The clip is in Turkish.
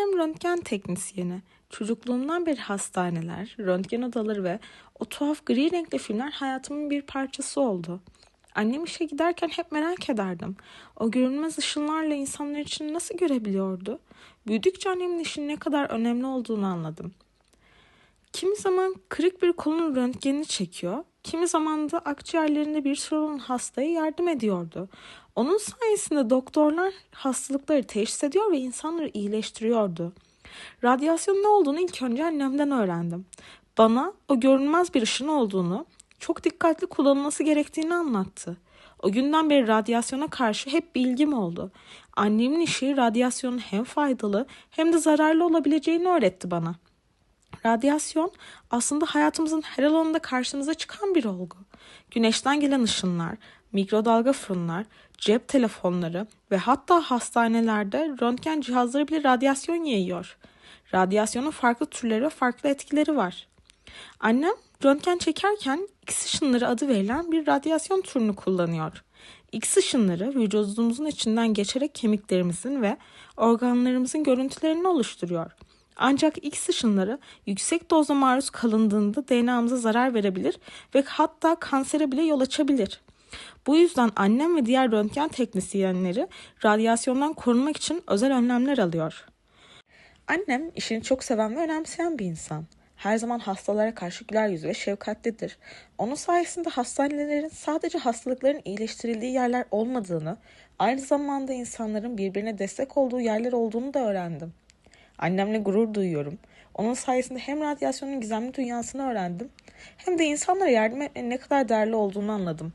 Annem röntgen teknisyeni. Çocukluğumdan beri hastaneler, röntgen odaları ve o tuhaf gri renkli filmler hayatımın bir parçası oldu. Annem işe giderken hep merak ederdim. O görünmez ışınlarla insanlar için nasıl görebiliyordu? Büyüdükçe annemin işin ne kadar önemli olduğunu anladım. Kimi zaman kırık bir kolun röntgenini çekiyor, kimi zaman da akciğerlerinde bir sorun hastaya yardım ediyordu. Onun sayesinde doktorlar hastalıkları teşhis ediyor ve insanları iyileştiriyordu. Radyasyon ne olduğunu ilk önce annemden öğrendim. Bana o görünmez bir ışın olduğunu, çok dikkatli kullanılması gerektiğini anlattı. O günden beri radyasyona karşı hep bilgim oldu. Annemin işi radyasyonun hem faydalı hem de zararlı olabileceğini öğretti bana. Radyasyon aslında hayatımızın her alanında karşımıza çıkan bir olgu. Güneşten gelen ışınlar, mikrodalga fırınlar, cep telefonları ve hatta hastanelerde röntgen cihazları bile radyasyon yayıyor. Radyasyonun farklı türleri ve farklı etkileri var. Annem röntgen çekerken X ışınları adı verilen bir radyasyon türünü kullanıyor. X ışınları vücudumuzun içinden geçerek kemiklerimizin ve organlarımızın görüntülerini oluşturuyor. Ancak X ışınları yüksek dozda maruz kalındığında DNA'mıza zarar verebilir ve hatta kansere bile yol açabilir. Bu yüzden annem ve diğer röntgen teknisyenleri radyasyondan korunmak için özel önlemler alıyor. Annem işini çok seven ve önemseyen bir insan. Her zaman hastalara karşı güler yüzlü ve şefkatlidir. Onun sayesinde hastanelerin sadece hastalıkların iyileştirildiği yerler olmadığını, aynı zamanda insanların birbirine destek olduğu yerler olduğunu da öğrendim. Annemle gurur duyuyorum. Onun sayesinde hem radyasyonun gizemli dünyasını öğrendim hem de insanlara yardım etmenin ne kadar değerli olduğunu anladım.